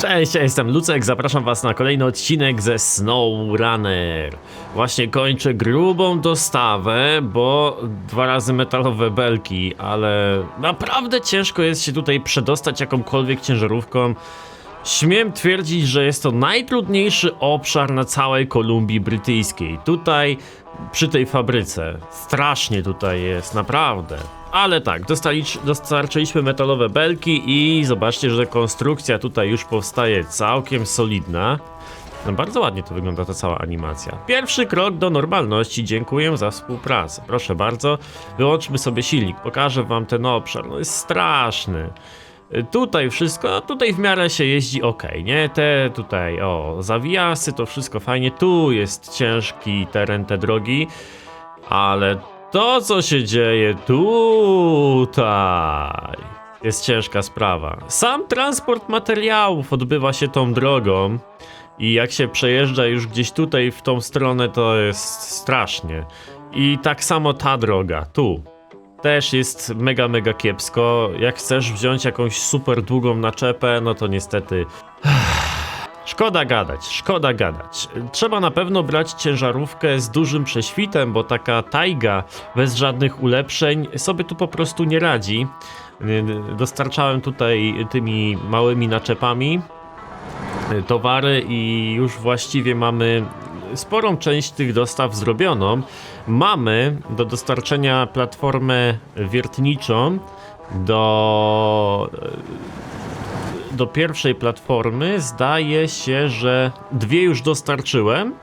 Cześć, ja jestem Lucek, zapraszam was na kolejny odcinek ze SnowRunner. Właśnie kończę grubą dostawę, bo dwa razy metalowe belki, ale naprawdę ciężko jest się tutaj przedostać jakąkolwiek ciężarówką. Śmiem twierdzić, że jest to najtrudniejszy obszar na całej Kolumbii Brytyjskiej. Tutaj, przy tej fabryce. Strasznie tutaj jest, naprawdę. Ale tak, dostarczyliśmy metalowe belki i zobaczcie, że konstrukcja tutaj już powstaje całkiem solidna. No bardzo ładnie to wygląda ta cała animacja. Pierwszy krok do normalności. Dziękuję za współpracę. Proszę bardzo, wyłączmy sobie silnik. Pokażę wam ten obszar. No jest straszny. Y, Tutaj wszystko, tutaj w miarę się jeździ ok, nie? Te tutaj, o, zawijasy, to wszystko fajnie. Tu jest ciężki teren, te drogi, ale to, co się dzieje tutaj, jest ciężka sprawa. Sam transport materiałów odbywa się tą drogą. I jak się przejeżdża już gdzieś tutaj w tą stronę, to jest strasznie. I tak samo ta droga, tu. Też jest mega, mega kiepsko. Jak chcesz wziąć jakąś super długą naczepę, no to niestety. Szkoda gadać, szkoda gadać. Trzeba na pewno brać ciężarówkę z dużym prześwitem, bo taka tajga bez żadnych ulepszeń sobie tu po prostu nie radzi. Dostarczałem tutaj tymi małymi naczepami towary i już właściwie mamy sporą część tych dostaw zrobioną. Mamy do dostarczenia platformę wiertniczą do do pierwszej platformy zdaje się, że dwie już dostarczyłem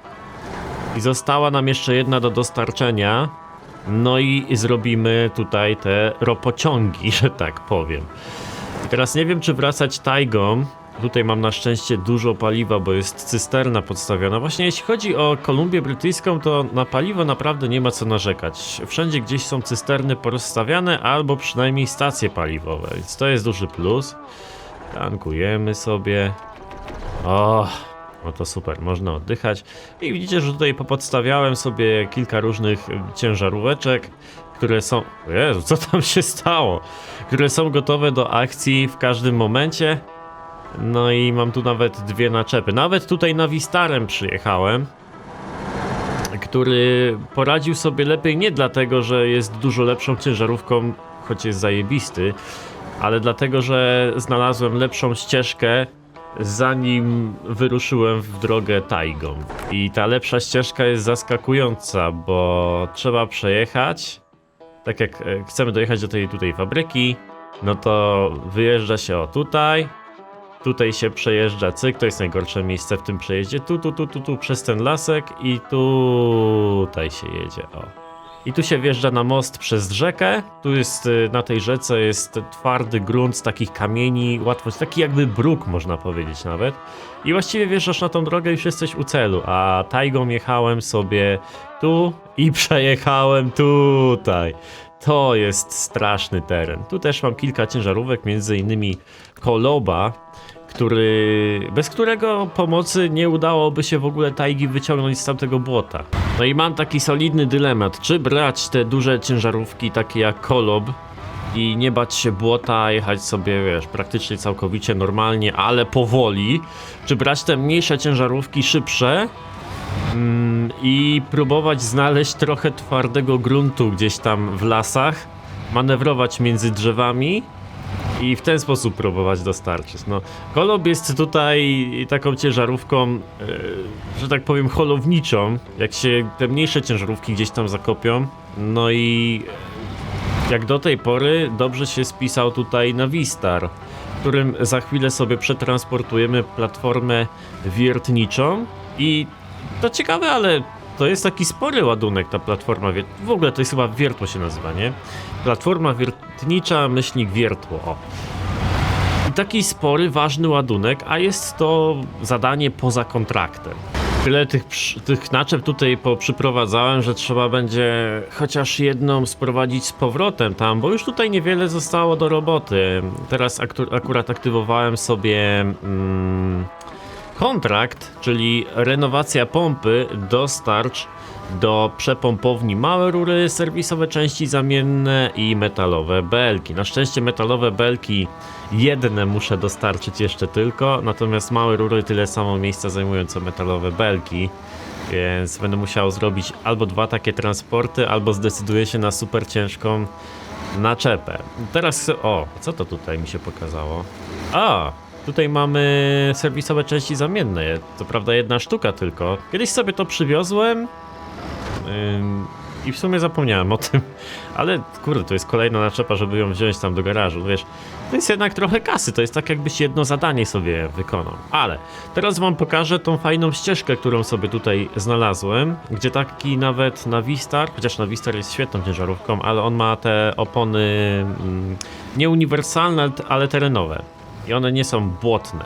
i została nam jeszcze jedna do dostarczenia. No i zrobimy tutaj te ropociągi, że tak powiem. I teraz nie wiem, czy wracać tajgą. Tutaj mam na szczęście dużo paliwa, bo jest cysterna podstawiona. Właśnie jeśli chodzi o Kolumbię Brytyjską, to na paliwo naprawdę nie ma co narzekać. Wszędzie gdzieś są cysterny porozstawiane, albo przynajmniej stacje paliwowe, więc to jest duży plus. Tankujemy sobie. O, no to super, można oddychać. I widzicie, że tutaj popodstawiałem sobie kilka różnych ciężaróweczek, które są... Jezu, co tam się stało? Które są gotowe do akcji w każdym momencie. No i mam tu nawet dwie naczepy. Nawet tutaj na Vistarem przyjechałem, który poradził sobie lepiej nie dlatego, że jest dużo lepszą ciężarówką, choć jest zajebisty, ale dlatego, że znalazłem lepszą ścieżkę zanim wyruszyłem w drogę taigą. I ta lepsza ścieżka jest zaskakująca, bo trzeba przejechać. Tak jak e, chcemy dojechać do tej tutaj fabryki, no to wyjeżdża się o tutaj. Tutaj się przejeżdża cyk, to jest najgorsze miejsce w tym przejeździe. Tu, tu, tu, tu, tu przez ten lasek i tutaj się jedzie. O. I tu się wjeżdża na most przez rzekę. Tu jest y, na tej rzece jest twardy grunt z takich kamieni, łatwo, taki jakby bruk można powiedzieć nawet. I właściwie wjeżdżasz na tą drogę już jesteś u celu, a tajgą jechałem sobie tu i przejechałem tutaj. To jest straszny teren. Tu też mam kilka ciężarówek, między innymi Koloba, który, bez którego pomocy nie udałoby się w ogóle tajgi wyciągnąć z tamtego błota. No i mam taki solidny dylemat, czy brać te duże ciężarówki takie jak Kolob i nie bać się błota, jechać sobie, wiesz, praktycznie całkowicie normalnie, ale powoli, czy brać te mniejsze ciężarówki szybsze mm, i próbować znaleźć trochę twardego gruntu gdzieś tam w lasach, manewrować między drzewami i w ten sposób próbować dostarczyć. No, Kolob jest tutaj taką ciężarówką, e, że tak powiem, holowniczą. Jak się te mniejsze ciężarówki gdzieś tam zakopią, no i jak do tej pory dobrze się spisał tutaj na Vistar, którym za chwilę sobie przetransportujemy platformę wiertniczą i to ciekawe, ale to jest taki spory ładunek ta platforma. W ogóle to jest chyba wiertło się nazywa, nie? Platforma wiertnicza, myślnik wiertło, o. I taki spory, ważny ładunek, a jest to zadanie poza kontraktem. Tyle tych, tych naczep tutaj poprzyprowadzałem, że trzeba będzie chociaż jedną sprowadzić z powrotem tam, bo już tutaj niewiele zostało do roboty. Teraz akurat aktywowałem sobie mm, kontrakt, czyli renowacja pompy, dostarcz Do przepompowni małe rury, serwisowe części zamienne i metalowe belki. Na szczęście metalowe belki jedne muszę dostarczyć jeszcze tylko, natomiast małe rury tyle samo miejsca zajmują co metalowe belki. Więc będę musiał zrobić albo dwa takie transporty, albo zdecyduję się na super ciężką naczepę. Teraz, o, co to tutaj mi się pokazało? A, tutaj mamy serwisowe części zamienne. Co prawda jedna sztuka tylko. Kiedyś sobie to przywiozłem i w sumie zapomniałem o tym. Ale kurde, to jest kolejna naczepa, żeby ją wziąć tam do garażu. Wiesz, to jest jednak trochę kasy. To jest tak, jakbyś jedno zadanie sobie wykonał. Ale teraz wam pokażę tą fajną ścieżkę, którą sobie tutaj znalazłem. Gdzie taki nawet Navistar, chociaż Navistar jest świetną ciężarówką, ale on ma te opony mm, nie uniwersalne, ale terenowe. I one nie są błotne.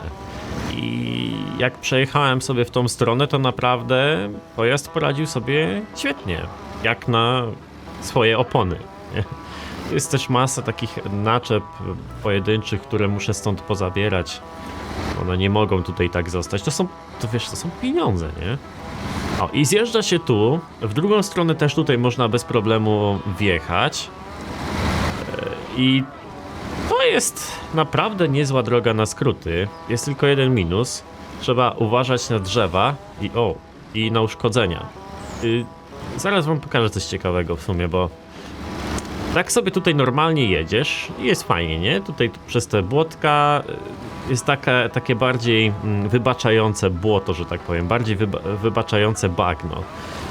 I jak przejechałem sobie w tą stronę, to naprawdę pojazd poradził sobie świetnie. Jak na swoje opony. Jest też masa takich naczep pojedynczych, które muszę stąd pozabierać. One nie mogą tutaj tak zostać. To są, to wiesz, to są pieniądze, nie? O, i zjeżdża się tu. W drugą stronę też tutaj można bez problemu wjechać. E, I to jest naprawdę niezła droga na skróty. Jest tylko jeden minus. Trzeba uważać na drzewa i o, i na uszkodzenia. Y, zaraz wam pokażę coś ciekawego w sumie, bo tak sobie tutaj normalnie jedziesz i jest fajnie, nie? Tutaj przez te błotka y, jest taka, takie bardziej mm, wybaczające błoto, że tak powiem, bardziej wyba wybaczające bagno.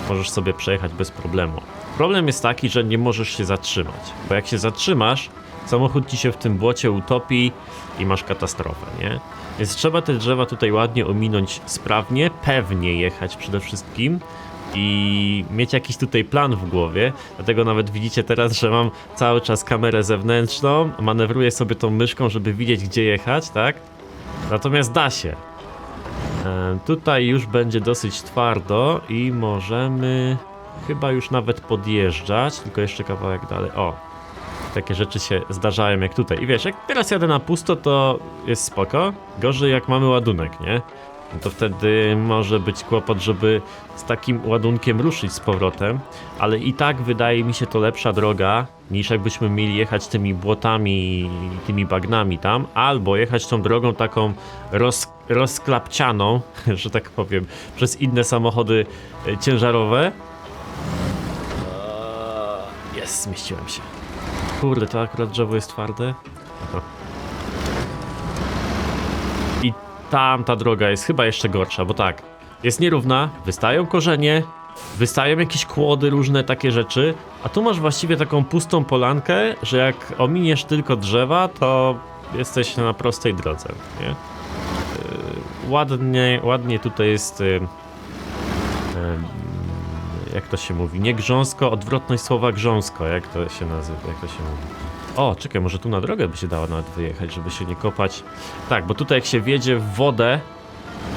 Możesz sobie przejechać bez problemu. Problem jest taki, że nie możesz się zatrzymać, bo jak się zatrzymasz, samochód ci się w tym błocie utopi i masz katastrofę, nie? Więc trzeba te drzewa tutaj ładnie ominąć sprawnie, pewnie jechać przede wszystkim i mieć jakiś tutaj plan w głowie. Dlatego nawet widzicie teraz, że mam cały czas kamerę zewnętrzną, manewruję sobie tą myszką, żeby widzieć gdzie jechać, tak? Natomiast da się. E, tutaj już będzie dosyć twardo i możemy chyba już nawet podjeżdżać, tylko jeszcze kawałek dalej. O, takie rzeczy się zdarzają jak tutaj. I wiesz, jak teraz jadę na pusto, to jest spoko. Gorzej jak mamy ładunek, nie? No to wtedy może być kłopot, żeby z takim ładunkiem ruszyć z powrotem, ale i tak wydaje mi się to lepsza droga niż jakbyśmy mieli jechać tymi błotami i tymi bagnami tam, albo jechać tą drogą taką roz, rozklapcianą, że tak powiem, przez inne samochody e, ciężarowe. Jest, zmieściłem się. Kurde, to akurat drzewo jest twarde. I tam ta droga jest chyba jeszcze gorsza, bo tak, jest nierówna, wystają korzenie, wystają jakieś kłody, różne takie rzeczy, a tu masz właściwie taką pustą polankę, że jak ominiesz tylko drzewa, to jesteś na prostej drodze, nie? Yy, ładnie, ładnie tutaj jest... Jak to się mówi? Nie grząsko, odwrotność słowa grząsko, jak to się nazywa, jak to się mówi. O, czekaj, może tu na drogę by się dało nawet wyjechać, żeby się nie kopać. Tak, bo tutaj jak się wjedzie w wodę,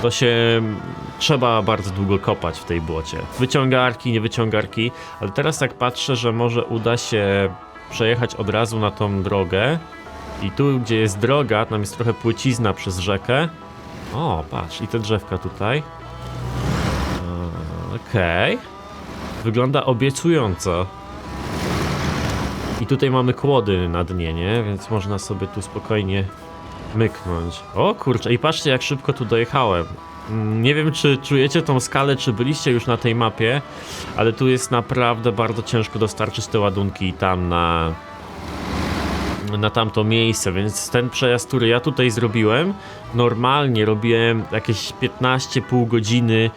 to się mm, trzeba bardzo długo kopać w tej błocie. Wyciągarki, nie wyciągarki, ale teraz tak patrzę, że może uda się przejechać od razu na tą drogę. I tu, gdzie jest droga, tam jest trochę płycizna przez rzekę. O, patrz, i te drzewka tutaj. Okej. Wygląda obiecująco. I tutaj mamy kłody na dnie, nie? Więc można sobie tu spokojnie myknąć. O kurczę, i patrzcie jak szybko tu dojechałem. Mm, Nie wiem, czy czujecie tą skalę, czy byliście już na tej mapie, ale tu jest naprawdę bardzo ciężko dostarczyć te ładunki tam na, na tamto miejsce, więc ten przejazd, który ja tutaj zrobiłem, normalnie robiłem jakieś 15 pół godziny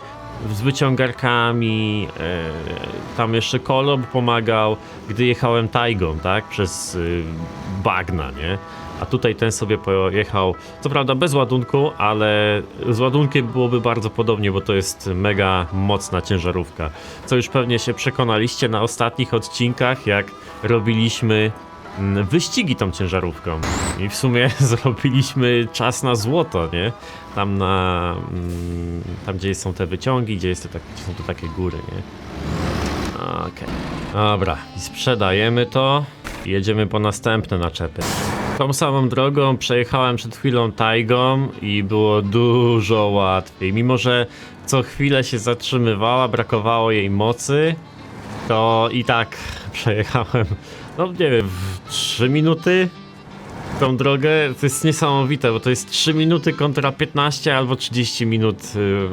z wyciągarkami, e, tam jeszcze Kolob pomagał, gdy jechałem tajgą, tak, przez y, bagna, nie? A tutaj ten sobie pojechał, co prawda bez ładunku, ale z ładunkiem byłoby bardzo podobnie, bo to jest mega mocna ciężarówka. Co już pewnie się przekonaliście na ostatnich odcinkach, jak robiliśmy wyścigi tą ciężarówką. I w sumie zrobiliśmy czas na złoto, nie? Tam na. mm, Tam gdzie są te wyciągi, gdzie, jest tak, gdzie są to takie góry, nie? Okej. Dobra, i sprzedajemy to. Jedziemy po następne naczepy. Tą samą drogą przejechałem przed chwilą tajgą i było dużo łatwiej. Mimo, że co chwilę się zatrzymywała, brakowało jej mocy, to i tak przejechałem, no nie wiem, w 3 minuty tą drogę. To jest niesamowite, bo to jest 3 minuty kontra 15 albo 30 minut y,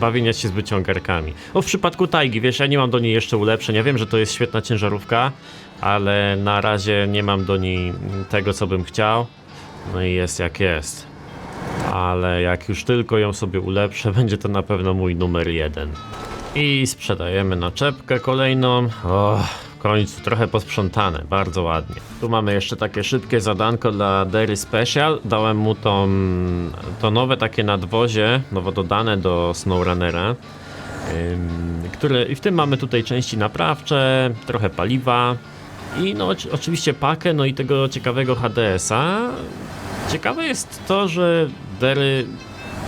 bawienia się z wyciągarkami. No w przypadku Tajgi, wiesz, ja nie mam do niej jeszcze ulepszeń. Ja wiem, że to jest świetna ciężarówka, ale na razie nie mam do niej tego, co bym chciał. No i jest jak jest. Ale jak już tylko ją sobie ulepszę, będzie to na pewno mój numer jeden. I sprzedajemy naczepkę kolejną. O, w końcu trochę posprzątane, bardzo ładnie. Tu mamy jeszcze takie szybkie zadanko dla Derry Special. Dałem mu tą, to nowe takie nadwozie, nowo dodane do SnowRunnera. Które, I w tym mamy tutaj części naprawcze, trochę paliwa i no oczywiście pakę, no i tego ciekawego HDS-a. Ciekawe jest to, że Derry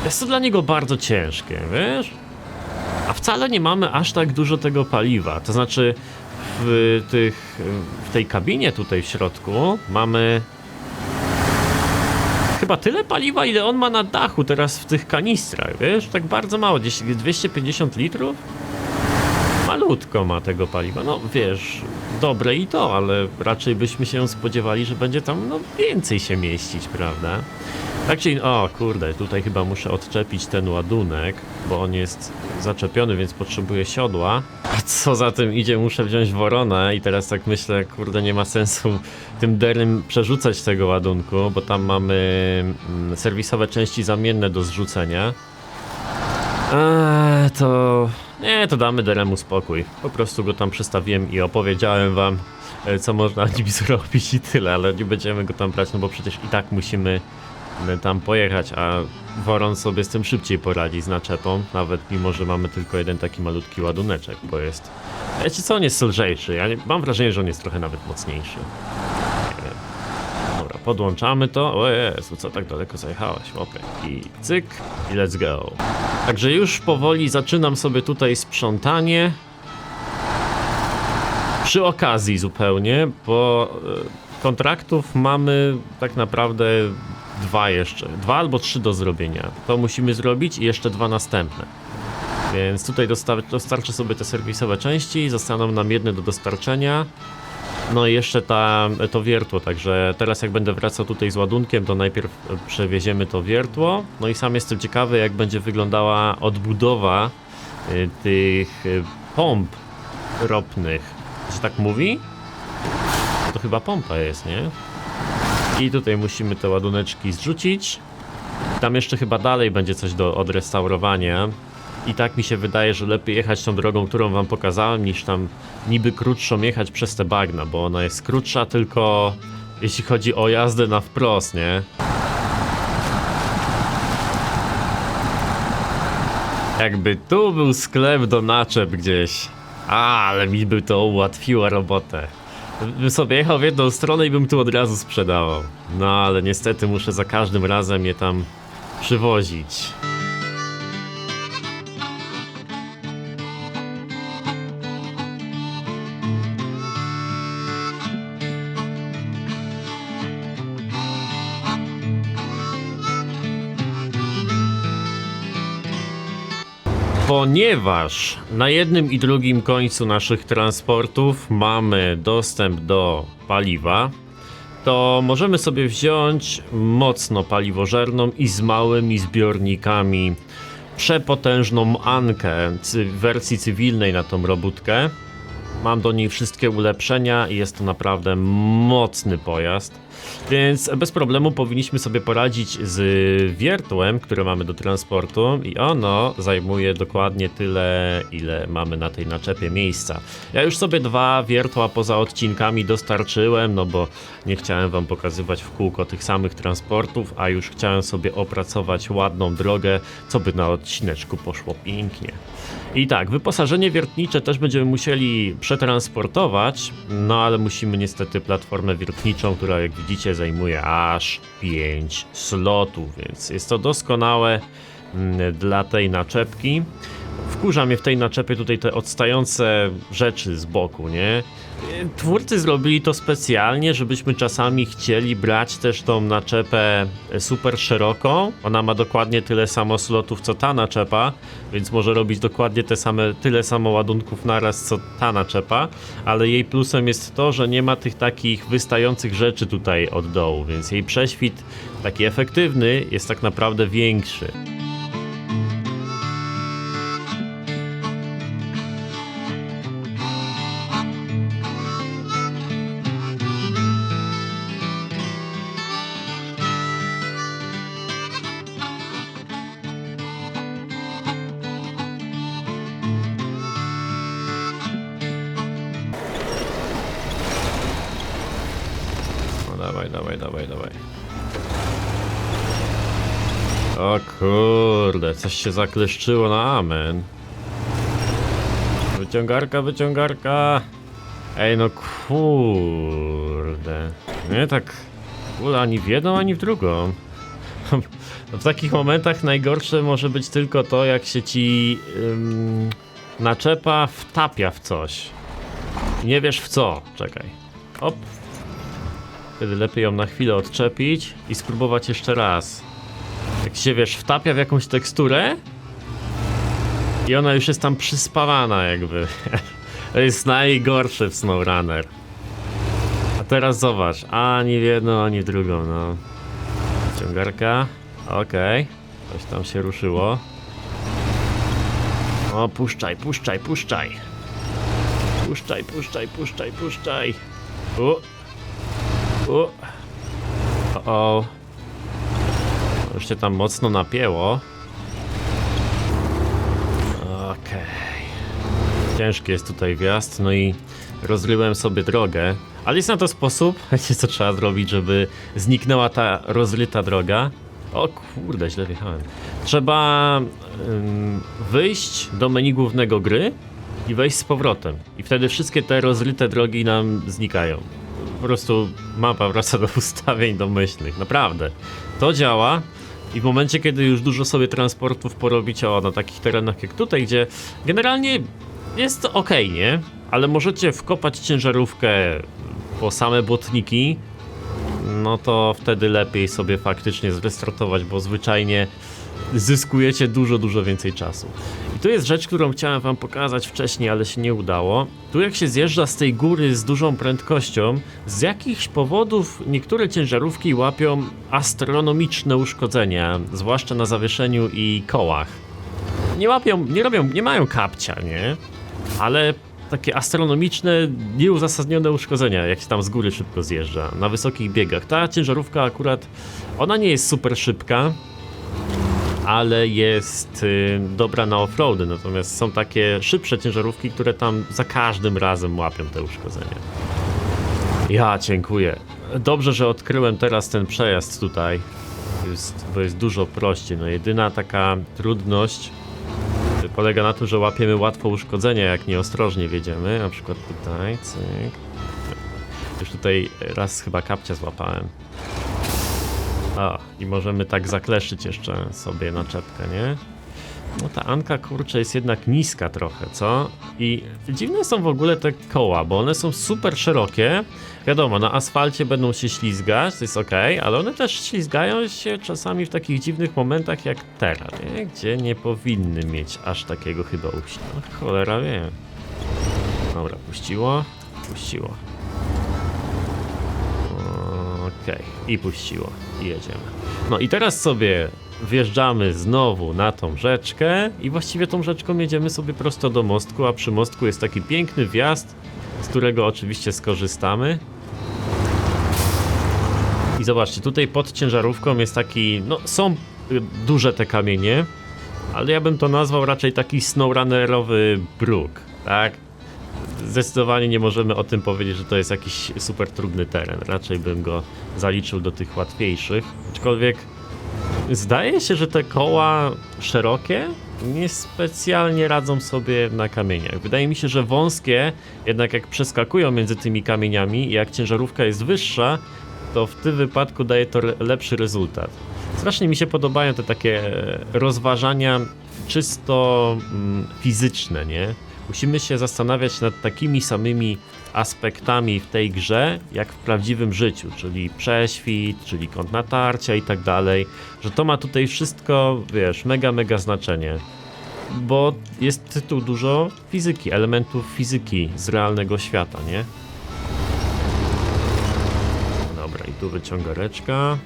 jest to dla niego bardzo ciężkie, wiesz? A wcale nie mamy aż tak dużo tego paliwa. To znaczy w, tych, w tej kabinie tutaj w środku mamy chyba tyle paliwa, ile on ma na dachu teraz w tych kanistrach, wiesz? Tak bardzo mało, gdzieś 250 litrów? Malutko ma tego paliwa. No wiesz, dobre i to, ale raczej byśmy się spodziewali, że będzie tam no, więcej się mieścić, prawda? Tak czy o kurde, tutaj chyba muszę odczepić ten ładunek, bo on jest zaczepiony, więc potrzebuję siodła. A co za tym idzie, muszę wziąć woronę i teraz tak myślę, kurde, nie ma sensu tym derym przerzucać tego ładunku, bo tam mamy mm, serwisowe części zamienne do zrzucenia. Eee, to... Nie, to damy Deremu spokój. Po prostu go tam przestawiłem i opowiedziałem wam, e, co można nim zrobić i tyle, ale nie będziemy go tam brać, no bo przecież i tak musimy e, tam pojechać, a Woron sobie z tym szybciej poradzi z naczepą, nawet mimo, że mamy tylko jeden taki malutki ładuneczek, bo jest... Wiecie co, on jest lżejszy, ja nie, mam wrażenie, że on jest trochę nawet mocniejszy. Podłączamy to. O Jezu, co tak daleko zajechałeś? Okej. I cyk, i let's go. Także już powoli zaczynam sobie tutaj sprzątanie. Przy okazji zupełnie, bo e, kontraktów mamy tak naprawdę dwa jeszcze. Dwa albo trzy do zrobienia. To musimy zrobić i jeszcze dwa następne. Więc tutaj dosta- dostarczę sobie te serwisowe części, zostaną nam jedne do dostarczenia. No i jeszcze ta, to wiertło, także teraz jak będę wracał tutaj z ładunkiem, to najpierw przewieziemy to wiertło. No i sam jestem ciekawy, jak będzie wyglądała odbudowa y, tych y, pomp ropnych. Czy tak mówi? To chyba pompa jest, nie? I tutaj musimy te ładuneczki zrzucić. Tam jeszcze chyba dalej będzie coś do odrestaurowania. I tak mi się wydaje, że lepiej jechać tą drogą, którą wam pokazałem, niż tam niby krótszą jechać przez te bagna, bo ona jest krótsza tylko jeśli chodzi o jazdę na wprost, nie? Jakby tu był sklep do naczep gdzieś. A, ale mi by to ułatwiło robotę. Bym sobie jechał w jedną stronę i bym tu od razu sprzedawał. No ale niestety muszę za każdym razem je tam przywozić. Ponieważ na jednym i drugim końcu naszych transportów mamy dostęp do paliwa, to możemy sobie wziąć mocno paliwożerną i z małymi zbiornikami przepotężną Ankę w wersji cywilnej na tą robótkę. Mam do niej wszystkie ulepszenia i jest to naprawdę mocny pojazd. Więc bez problemu powinniśmy sobie poradzić z wiertłem, które mamy do transportu i ono zajmuje dokładnie tyle, ile mamy na tej naczepie miejsca. Ja już sobie dwa wiertła poza odcinkami dostarczyłem, no bo nie chciałem wam pokazywać w kółko tych samych transportów, a już chciałem sobie opracować ładną drogę, co by na odcineczku poszło pięknie. I tak, wyposażenie wiertnicze też będziemy musieli przetransportować, no ale musimy niestety platformę wiertniczą, która jak widzicie zajmuje aż 5 slotów, więc jest to doskonałe mm, dla tej naczepki. Wkurza mnie w tej naczepie tutaj te odstające rzeczy z boku, nie? Twórcy zrobili to specjalnie, żebyśmy czasami chcieli brać też tą naczepę super szeroką. Ona ma dokładnie tyle samo slotów co ta naczepa, więc może robić dokładnie te same, tyle samo ładunków naraz co ta naczepa, ale jej plusem jest to, że nie ma tych takich wystających rzeczy tutaj od dołu, więc jej prześwit taki efektywny jest tak naprawdę większy. Coś się zakleszczyło na amen. Wyciągarka, wyciągarka. Ej, no kurde. Nie tak kule ani w jedną, ani w drugą. W takich momentach najgorsze może być tylko to, jak się ci ym, naczepa wtapia w coś. Nie wiesz w co. Czekaj. Op. Wtedy lepiej ją na chwilę odczepić i spróbować jeszcze raz. Jak się wiesz, wtapia w jakąś teksturę i ona już jest tam przyspawana jakby. To jest najgorszy w SnowRunner. A teraz zobacz, ani w jedną, ani w drugą, no. Ciągarka, okej. Coś tam się ruszyło. O, puszczaj, puszczaj, puszczaj. Puszczaj, puszczaj, puszczaj, puszczaj. U. U. O, o. Już się tam mocno napięło. Okej. Ciężki jest tutaj wjazd, no i rozryłem sobie drogę. Ale jest na to sposób, co trzeba zrobić, żeby zniknęła ta rozryta droga. O kurde, źle wjechałem. Trzeba ym, wyjść do menu głównego gry i wejść z powrotem. I wtedy wszystkie te rozryte drogi nam znikają. Po prostu mapa wraca do ustawień domyślnych. Naprawdę. To działa. I w momencie, kiedy już dużo sobie transportów porobicie o, na takich terenach jak tutaj, gdzie generalnie jest ok, nie? Ale możecie wkopać ciężarówkę po same błotniki, no to wtedy lepiej sobie faktycznie zrestartować, bo zwyczajnie zyskujecie dużo, dużo więcej czasu. Tu jest rzecz, którą chciałem wam pokazać wcześniej, ale się nie udało. Tu jak się zjeżdża z tej góry z dużą prędkością, z jakichś powodów niektóre ciężarówki łapią astronomiczne uszkodzenia, zwłaszcza na zawieszeniu i kołach. Nie łapią, nie robią, nie mają kapcia, nie? Ale takie astronomiczne, nieuzasadnione uszkodzenia, jak się tam z góry szybko zjeżdża, na wysokich biegach. Ta ciężarówka akurat, ona nie jest super szybka, ale jest y, dobra na offroady, natomiast są takie szybsze ciężarówki, które tam za każdym razem łapią te uszkodzenia. Ja dziękuję. Dobrze, że odkryłem teraz ten przejazd tutaj, jest, bo jest dużo prościej. No jedyna taka trudność polega na tym, że łapiemy łatwo uszkodzenia, jak nieostrożnie wiedziemy. Na przykład tutaj, cyk. Już tutaj raz chyba kapcia złapałem. A, i możemy tak zakleszyć jeszcze sobie naczepkę, nie? No ta Anka, kurczę, jest jednak niska trochę, co? I dziwne są w ogóle te koła, bo one są super szerokie. Wiadomo, na asfalcie będą się ślizgać, to jest ok, ale one też ślizgają się czasami w takich dziwnych momentach jak teraz, nie? Gdzie nie powinny mieć aż takiego chyba uścia. No, cholera wie. Dobra, puściło, puściło. Okej, i puściło. I jedziemy. No i teraz sobie wjeżdżamy znowu na tą rzeczkę i właściwie tą rzeczką jedziemy sobie prosto do mostku, a przy mostku jest taki piękny wjazd, z którego oczywiście skorzystamy. I zobaczcie, tutaj pod ciężarówką jest taki, no są y, duże te kamienie, ale ja bym to nazwał raczej taki snowrunnerowy bruk, tak? Zdecydowanie nie możemy o tym powiedzieć, że to jest jakiś super trudny teren. Raczej bym go zaliczył do tych łatwiejszych. Aczkolwiek zdaje się, że te koła szerokie niespecjalnie radzą sobie na kamieniach. Wydaje mi się, że wąskie, jednak jak przeskakują między tymi kamieniami i jak ciężarówka jest wyższa, to w tym wypadku daje to le- lepszy rezultat. Strasznie mi się podobają te takie rozważania czysto mm, fizyczne, nie? Musimy się zastanawiać nad takimi samymi aspektami w tej grze, jak w prawdziwym życiu, czyli prześwit, czyli kąt natarcia i tak dalej, że to ma tutaj wszystko, wiesz, mega, mega znaczenie. Bo jest tu dużo fizyki, elementów fizyki z realnego świata, nie? Dobra, i tu wyciągareczka.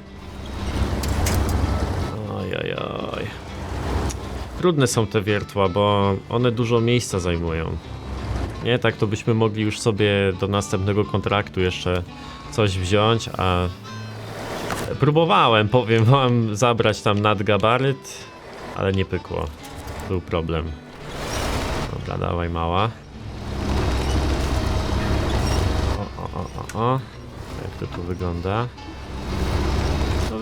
Trudne są te wiertła, bo one dużo miejsca zajmują. Nie, tak to byśmy mogli już sobie do następnego kontraktu jeszcze coś wziąć, a próbowałem, powiem wam, zabrać tam nadgabaryt, ale nie pykło. Był problem. Dobra, dawaj mała. O, o, o, o, o. Jak to tu wygląda?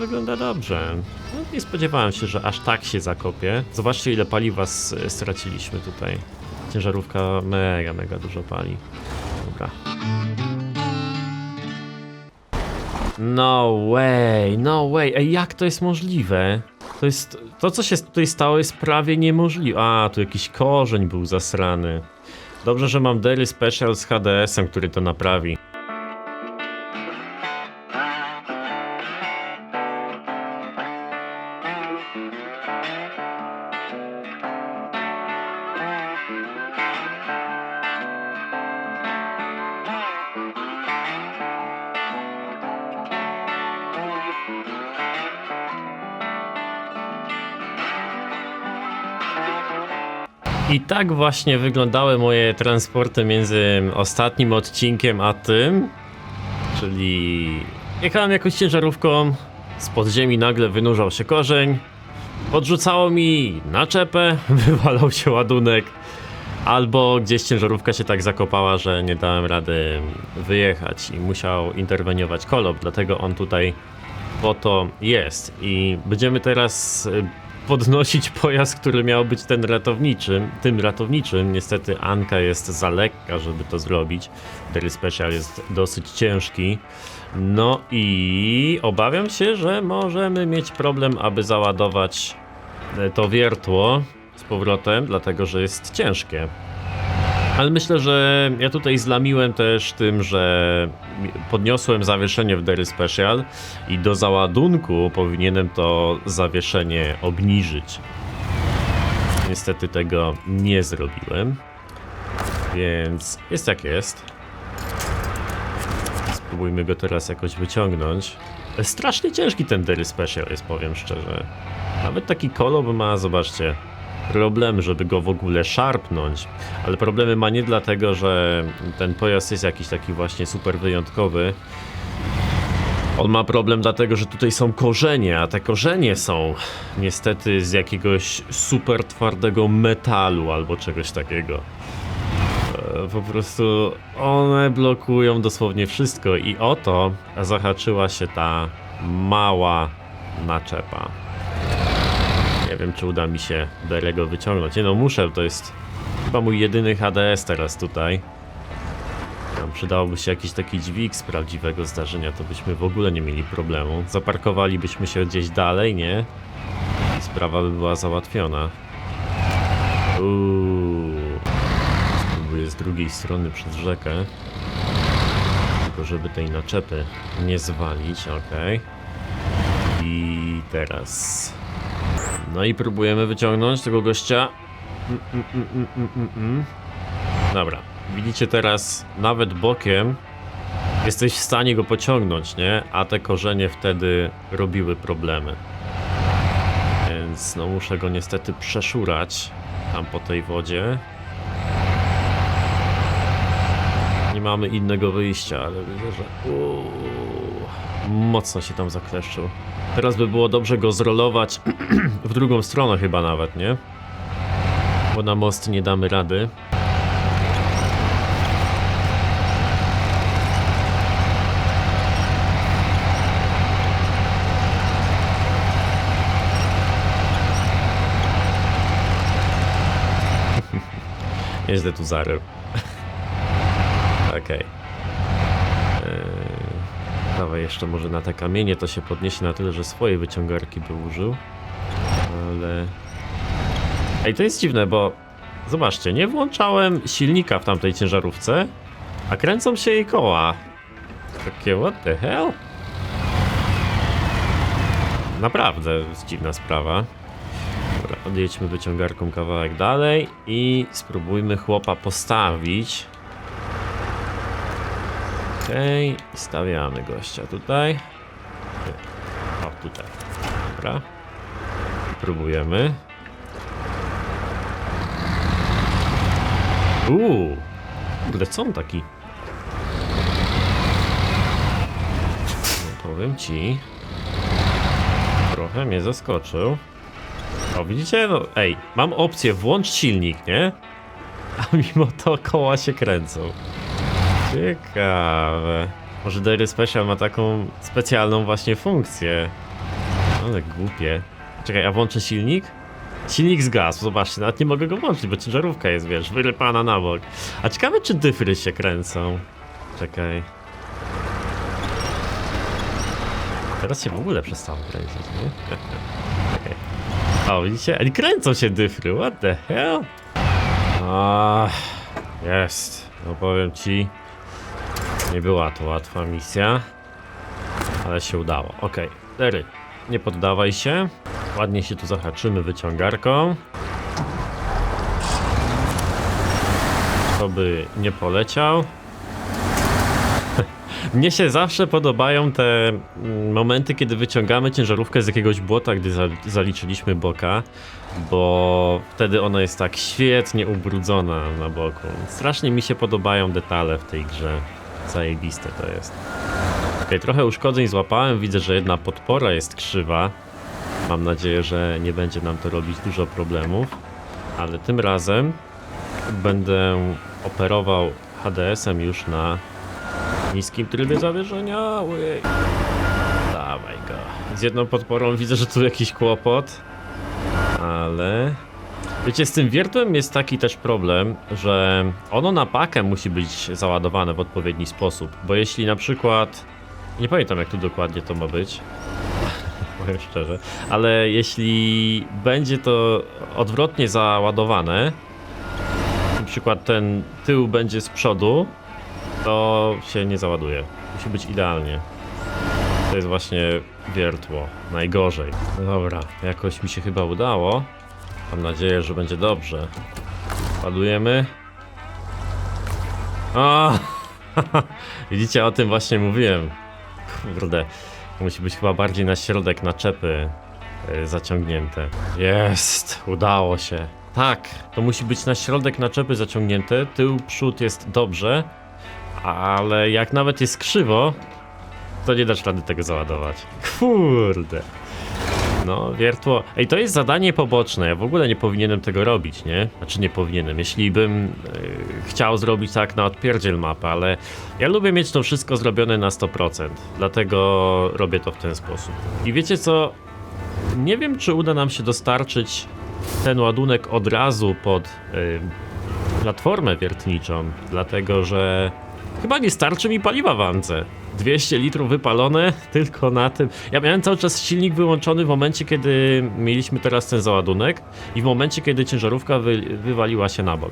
Wygląda dobrze. No, nie spodziewałem się, że aż tak się zakopie. Zobaczcie ile paliwa straciliśmy tutaj. Ciężarówka mega, mega dużo pali. Dobra. No way, no way. Ej, jak to jest możliwe? To jest. To, co się tutaj stało, jest prawie niemożliwe. A, tu jakiś korzeń był zasrany. Dobrze, że mam Daily Special z HDS-em, który to naprawi. Tak właśnie wyglądały moje transporty między ostatnim odcinkiem a tym. Czyli jechałem jakąś ciężarówką, z podziemi nagle wynurzał się korzeń, podrzucało mi naczepę, wywalał się ładunek, albo gdzieś ciężarówka się tak zakopała, że nie dałem rady wyjechać i musiał interweniować kolop, dlatego on tutaj po to jest. I będziemy teraz podnosić pojazd, który miał być ten ratowniczym, tym ratowniczym. Niestety Anka jest za lekka, żeby to zrobić. Daily Special jest dosyć ciężki. No i obawiam się, że możemy mieć problem, aby załadować e, to wiertło z powrotem, dlatego że jest ciężkie. Ale myślę, że ja tutaj zlamiłem też tym, że podniosłem zawieszenie w Dery Special i do załadunku powinienem to zawieszenie obniżyć. Niestety tego nie zrobiłem, więc jest jak jest. Spróbujmy go teraz jakoś wyciągnąć. Strasznie ciężki ten Dery Special jest, powiem szczerze. Nawet taki kolob ma, zobaczcie, problem, żeby go w ogóle szarpnąć. Ale problemy ma nie dlatego, że ten pojazd jest jakiś taki właśnie super wyjątkowy. On ma problem dlatego, że tutaj są korzenie, a te korzenie są niestety z jakiegoś super twardego metalu albo czegoś takiego. E, Po prostu one blokują dosłownie wszystko i o to zahaczyła się ta mała naczepa. Wiem, czy uda mi się Derego wyciągnąć. Nie no, muszę, to jest chyba mój jedyny HDS teraz tutaj. Nam przydałoby się jakiś taki dźwig z prawdziwego zdarzenia, to byśmy w ogóle nie mieli problemu. Zaparkowalibyśmy się gdzieś dalej, nie? I sprawa by była załatwiona. Uuu. Spróbuję z drugiej strony przez rzekę. Tylko żeby tej naczepy nie zwalić, okej. I teraz no i próbujemy wyciągnąć tego gościa. Mm, mm, mm. Dobra, widzicie teraz nawet bokiem jesteś w stanie go pociągnąć, nie? A te korzenie wtedy robiły problemy. Więc no muszę go niestety przeszurać tam po tej wodzie. Nie mamy innego wyjścia, ale widzę, że uuu, mocno się tam zakleszczył. Teraz by było dobrze go zrolować w drugą stronę chyba nawet, nie? Bo na most nie damy rady. Nieźle tu zarył. Okej. Eee, Dawaj jeszcze może na te kamienie to się podniesie na tyle, że swojej wyciągarki by użył. Ale... Ej, to jest dziwne, bo zobaczcie, nie włączałem silnika w tamtej ciężarówce, a kręcą się jej koła. Takie what the hell? Naprawdę dziwna sprawa. Dobra, odjedźmy wyciągarką kawałek dalej i spróbujmy chłopa postawić. Okej, stawiamy gościa tutaj. O, tutaj. Dobra. Próbujemy. Uuu, kurde, co on taki? No, powiem ci. Trochę mnie zaskoczył. O, widzicie? No, ej, mam opcję włącz silnik, nie? A mimo to koła się kręcą. Ciekawe. Może Dairy Special ma taką specjalną właśnie funkcję. Ale głupie. Czekaj, a włączę silnik? Silnik zgasł, zobaczcie, nawet nie mogę go włączyć, bo ciężarówka jest, wiesz, wyrypana na bok. A ciekawe, czy dyfry się kręcą. Czekaj. Teraz się w ogóle przestało kręcić, nie? O, widzicie? Ej, kręcą się dyfry, what the hell? Ah, jest. No powiem ci, nie była to łatwa misja, ale się udało. Okej, Lery, nie poddawaj się. Ładnie się tu zahaczymy wyciągarką. To by nie poleciał. Mnie się zawsze podobają te mm, momenty, kiedy wyciągamy ciężarówkę z jakiegoś błota, gdy za, zaliczyliśmy boka, bo wtedy ona jest tak świetnie ubrudzona na boku. Strasznie mi się podobają detale w tej grze. Zajebiste to jest. Okej, trochę uszkodzeń złapałem, widzę, że jedna podpora jest krzywa. Mam nadzieję, że nie będzie nam to robić dużo problemów, ale tym razem będę operował HDS-em już na niskim trybie zawieszenia. Ojej. Dawaj go. Z jedną podporą widzę, że tu jakiś kłopot, ale... Wiecie, z tym wiertłem jest taki też problem, że ono na pakę musi być załadowane w odpowiedni sposób, bo jeśli na przykład... Nie pamiętam jak tu dokładnie to ma być, powiem szczerze, ale jeśli będzie to odwrotnie załadowane, na przykład ten tył będzie z przodu, to się nie załaduje. Musi być idealnie. To jest właśnie wiertło. Najgorzej. Dobra, jakoś mi się chyba udało. Mam nadzieję, że będzie dobrze. Ładujemy. O! Widzicie, o tym właśnie mówiłem. Kurde, musi być chyba bardziej na środek naczepy y, zaciągnięte. Jest, udało się. Tak, to musi być na środek naczepy zaciągnięte. Tył, przód jest dobrze, ale jak nawet jest krzywo, to nie dasz rady tego załadować. Kurde. No, wiertło. Ej, to jest zadanie poboczne. Ja w ogóle nie powinienem tego robić, nie? Znaczy nie powinienem. Jeśli bym e, chciał zrobić tak na odpierdziel mapę, ale ja lubię mieć to wszystko zrobione na 100%. Dlatego robię to w ten sposób. I wiecie co? Nie wiem, czy uda nam się dostarczyć ten ładunek od razu pod y, platformę wiertniczą, dlatego że chyba nie starczy mi paliwa w Ance. 200 litrów wypalone tylko na tym. Ja miałem cały czas silnik wyłączony w momencie, kiedy mieliśmy teraz ten załadunek i w momencie, kiedy ciężarówka wy, wywaliła się na bok.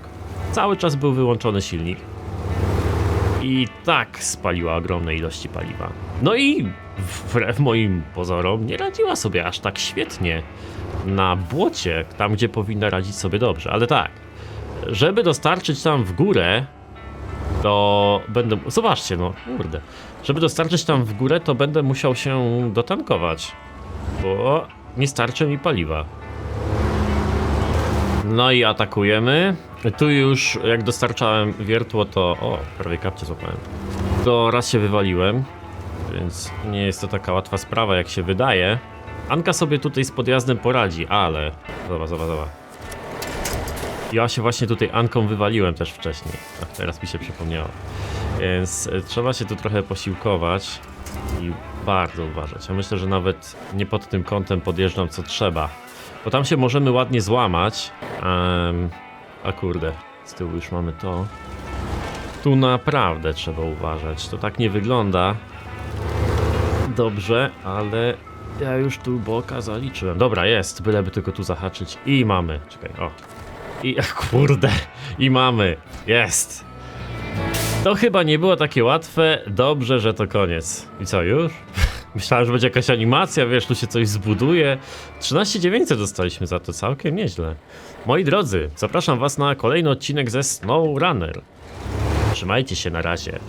Cały czas był wyłączony silnik. I tak spaliła ogromne ilości paliwa. No i wbrew moim pozorom nie radziła sobie aż tak świetnie na błocie, tam gdzie powinna radzić sobie dobrze. Ale tak, żeby dostarczyć tam w górę, to będę. Zobaczcie, no kurde. Żeby dostarczyć tam w górę, to będę musiał się dotankować, bo nie starczy mi paliwa. No i atakujemy. Tu już jak dostarczałem wiertło, to. O, prawie kapcie złapałem. To raz się wywaliłem, więc nie jest to taka łatwa sprawa, jak się wydaje. Anka sobie tutaj z podjazdem poradzi, ale. Zobacz, zobacz, zobacz. Ja się właśnie tutaj Anką wywaliłem też wcześniej. Ach, teraz mi się przypomniało. Więc e, trzeba się tu trochę posiłkować i bardzo uważać. Ja myślę, że nawet nie pod tym kątem podjeżdżam co trzeba. Bo tam się możemy ładnie złamać. Em, a kurde, z tyłu już mamy to. Tu naprawdę trzeba uważać. To tak nie wygląda dobrze, ale Ja już tu boka zaliczyłem. Dobra, jest, byleby tylko tu zahaczyć. I mamy. Czekaj, o. I, kurde, i mamy. Jest. To chyba nie było takie łatwe. Dobrze, że to koniec. I co, już? Myślałem, że będzie jakaś animacja, wiesz, tu się coś zbuduje. 13900 dostaliśmy za to, całkiem nieźle. Moi drodzy, zapraszam was na kolejny odcinek ze SnowRunner. Trzymajcie się na razie.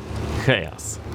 Hejas.